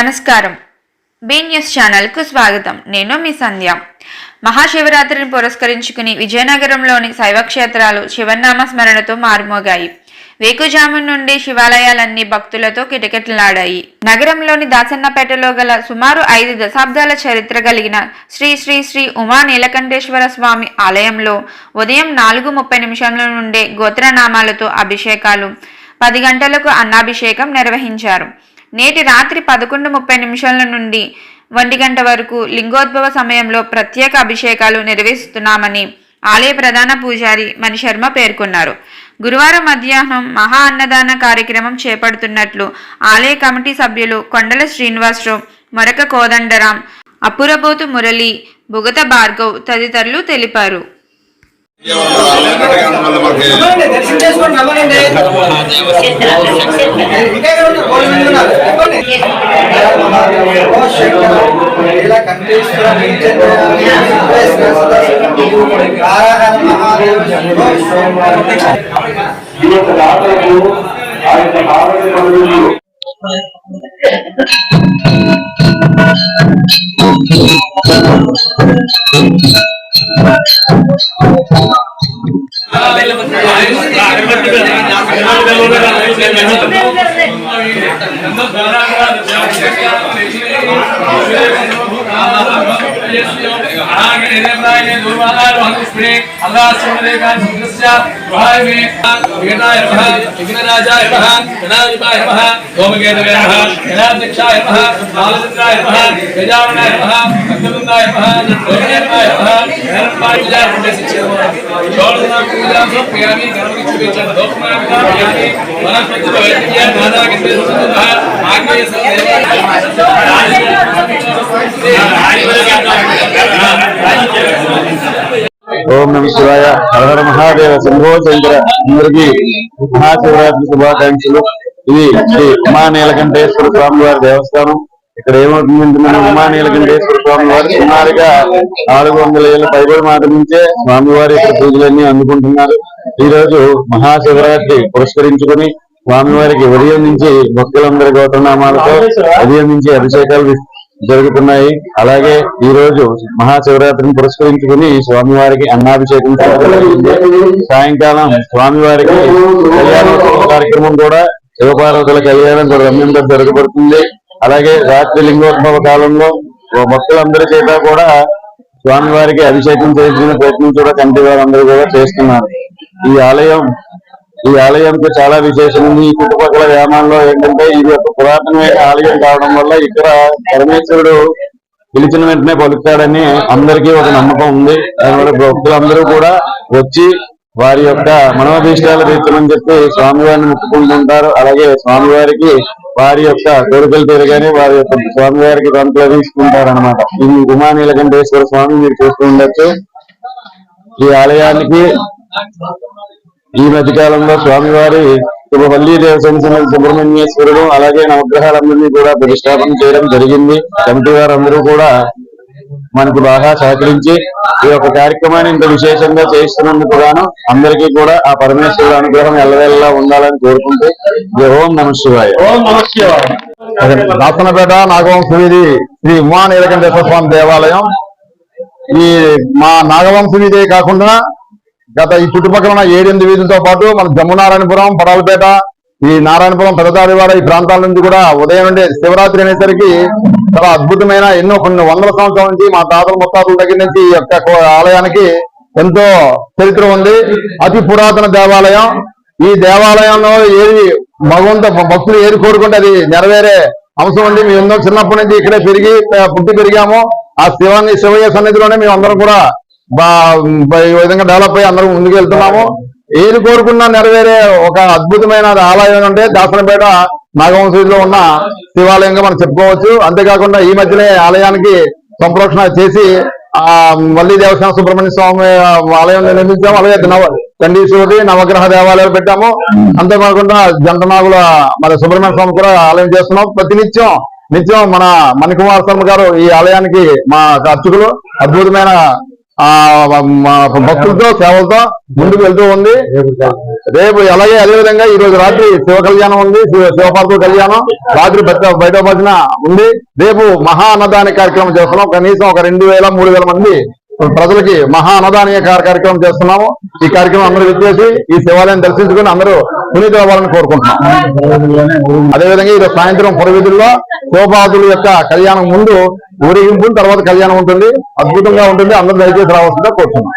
నమస్కారం. Be news ఛానల్కు స్వాగతం. నేను మీ సంధ్య. మహాశివరాత్రిని పురస్కరించుకుని విజయనగరంలోని శైవక్షేత్రాలు శివనామ స్మరణతో మారుమోగాయి. వేకుజాము నుండి శివాలయాలన్నీ భక్తులతో కిటకిటలాడాయి. నగరంలోని దాసన్నపేటలో గల సుమారు ఐదు దశాబ్దాల చరిత్ర కలిగిన శ్రీ శ్రీ శ్రీ ఉమా నీలకంఠేశ్వర స్వామి ఆలయంలో ఉదయం నాలుగు ముప్పై నిమిషాల నుండే గోత్రనామాలతో అభిషేకాలు పది గంటలకు అన్నాభిషేకం నిర్వహించారు. నేటి రాత్రి పదకొండు ముప్పై నిమిషాల నుండి ఒంటి గంట వరకు లింగోద్భవ సమయంలో ప్రత్యేక అభిషేకాలు నిర్వహిస్తున్నామని ఆలయ ప్రధాన పూజారి మణిశర్మ పేర్కొన్నారు. గురువారం మధ్యాహ్నం మహా అన్నదాన కార్యక్రమం చేపడుతున్నట్లు ఆలయ కమిటీ సభ్యులు కొండల శ్రీనివాసరావు మరక కోదండరాం అప్పురబోతు మురళి బుగత భార్గవ్ తదితరులు తెలిపారు. ఈ యొక్క దర్శనం చేసుకోండి రమ్మనండి. ఇంకా विघ्नराजाय नमः जनाधिपाय नमः गोमकेतवे नमः जनाध्यक्षाय नमः बालचन्द्राय नमः गजाननाय नमः भक्तवृन्दाय नमः ఓం నమ శివాయ హరహర మహాదేవ శంభో శంకర అందరికీ మహాశివరాత్రి శుభాకాంక్షలు. ఇది శ్రీ ఉమా నీలకంఠేశ్వర స్వామి వారి దేవస్థానం. ఇక్కడ ఏమవుతుందంటే మన ఉమా నీలకంఠేశ్వర స్వామి వారు సుమారుగా నాలుగు వందల ఏళ్ళ పైబడి మాట నుంచే స్వామివారి యొక్క పూజలన్నీ అందుకుంటున్నారు. ఈ రోజు మహాశివరాత్రి పురస్కరించుకుని స్వామివారికి ఉదయం నుంచి భక్తులందరి గౌతనామాలతో ఉదయం నుంచి అభిషేకాలు జరుగుతున్నాయి. అలాగే ఈ రోజు మహాశివరాత్రిని పురస్కరించుకుని స్వామివారికి అన్నాభిషేకం. సాయంకాలం స్వామివారికి కళ్యాణోత్సవ కార్యక్రమం కూడా శివపార్వతుల కళ్యాణం కూడా రమ్యంగా జరగబడుతుంది. అలాగే రాత్రి లింగోద్భవ కాలంలో భక్తులందరి చేత కూడా స్వామివారికి అభిషేకం చేసిన ప్రయత్నం కూడా కంటి వారందరూ కూడా చేస్తున్నారు. ఈ ఆలయం ఈ ఆలయంకు చాలా విశేషం ఉంది ఈ చుట్టుపక్కల గ్రామాల్లో ఏంటంటే ఇది ఒక పురాతనమైన ఆలయం కావడం వల్ల ఇక్కడ పరమేశ్వరుడు పిలిచిన వెంటనే పలుకుతాడని అందరికీ ఒక నమ్మకం ఉంది. దానివల్ల భక్తులందరూ కూడా వచ్చి వారి యొక్క మనోభీష్టాలు తీర్చమని చెప్పి స్వామివారిని ముట్టుకుంటుంటారు. అలాగే స్వామివారికి వారి యొక్క కోరికలు తీరగానే వారి యొక్క స్వామివారికి కంట్లో తీసుకుంటారు అనమాట ఈ ఉమానీలకంఠేశ్వర స్వామి మీరు చూస్తూ ఉండొచ్చు. ఈ ఆలయానికి ఈ మధ్య కాలంలో స్వామివారి శుభవల్లి దేవసంసిన సుబ్రహ్మణ్యేశ్వరుడు అలాగే నవగ్రహాలందరినీ కూడా ప్రతిష్టాపన చేయడం జరిగింది. కమిటీ వారందరూ కూడా మనకు బాగా సహకరించి ఈ యొక్క కార్యక్రమాన్ని ఇంత విశేషంగా చేస్తున్నందుకు గాను అందరికీ కూడా ఆ పరమేశ్వరుడు అనుగ్రహం ఎల్లవేళలా ఉండాలని కోరుకుంటూ ఓం నమ శివాయ. దాసనపేట నాగవంశీది శ్రీ ఉమా నీలకంఠేశ్వర స్వామి దేవాలయం. ఈ మా నాగవంశ వీధే కాకుండా గత ఈ చుట్టుపక్కల ఉన్న ఏడెనిమిది వీధులతో పాటు మన జమ్మునారాయణపురం పడాలపేట ఈ నారాయణపురం పెదదారివాడ ఈ ప్రాంతాల నుంచి కూడా ఉదయం నుండి శివరాత్రి అనేసరికి చాలా అద్భుతమైన ఎన్నో కొన్ని వందల సంవత్సరాల నుంచి మా తాతల ముత్తాతల దగ్గర నుంచి ఈ యొక్క ఆలయానికి ఎంతో చరిత్ర ఉంది. అతి పురాతన దేవాలయం. ఈ దేవాలయంలో ఏది భగవంత భక్తులు ఏది కోరుకుంటే అది నెరవేరే అంశం ఉంది మేము ఎన్నో చిన్నప్పటి నుంచి ఇక్కడే పెరిగి పుట్టి పెరిగాము. ఆ శివాన్ని శివయ్య సన్నిధిలోనే మేము అందరం కూడా బా- ఈ విధంగా డెవలప్ అయ్యి అందరం ముందుకు వెళ్తున్నాము. ఏది కోరుకున్నా నెరవేరే ఒక అద్భుతమైన ఆలయం అంటే దాసనపేట నాగవంశీలో ఉన్న శివాలయంగా మనం చెప్పుకోవచ్చు. అంతేకాకుండా ఈ మధ్యనే ఆలయానికి సంప్రోక్షణ చేసి ఆ మల్లి దేవస్థానం సుబ్రహ్మణ్య స్వామి ఆలయం నిర్మించాము. అలాగే నవ చండీశ్వరి నవగ్రహ దేవాలయాలు పెట్టాము. అంతేకాకుండా జంటనాగుల మరి మన సుబ్రహ్మణ్య స్వామి కూడా ఆలయం చేస్తున్నాం. ప్రతి నిత్యం నిత్యం మన మణికుమార్ శర్మ గారు ఈ ఆలయానికి మా అర్చకులు. అద్భుతమైన భక్తులతో సేవలతో ముందుకు వెళ్తూ ఉంది. రేపు అలాగే అదే విధంగా ఈ రోజు రాత్రి శివ కళ్యాణం ఉంది శివ- శివపార్వతి కళ్యాణం. రాత్రి బయట బయట భజన ఉంది. రేపు మహా అన్నదాన కార్యక్రమం చేస్తున్నాం. కనీసం ఒక రెండు వేల మూడు వేల మంది ప్రజలకి మహా అన్నదానీయ కార్యక్రమం చేస్తున్నాము. ఈ కార్యక్రమం అందరూ విచ్చేసి ఈ శివాలయం దర్శించుకుని అందరూ పునీత అవ్వాలని కోరుకుంటున్నాం అదేవిధంగా ఈరోజు సాయంత్రం పురవిధుల్లో కోపాదుల యొక్క కళ్యాణం ముందు ఊరేగింపు తర్వాత కళ్యాణం ఉంటుంది. అద్భుతంగా ఉంటుంది. అందరూ దయచేసి రావాల్సిందిగా కోరుతున్నాం.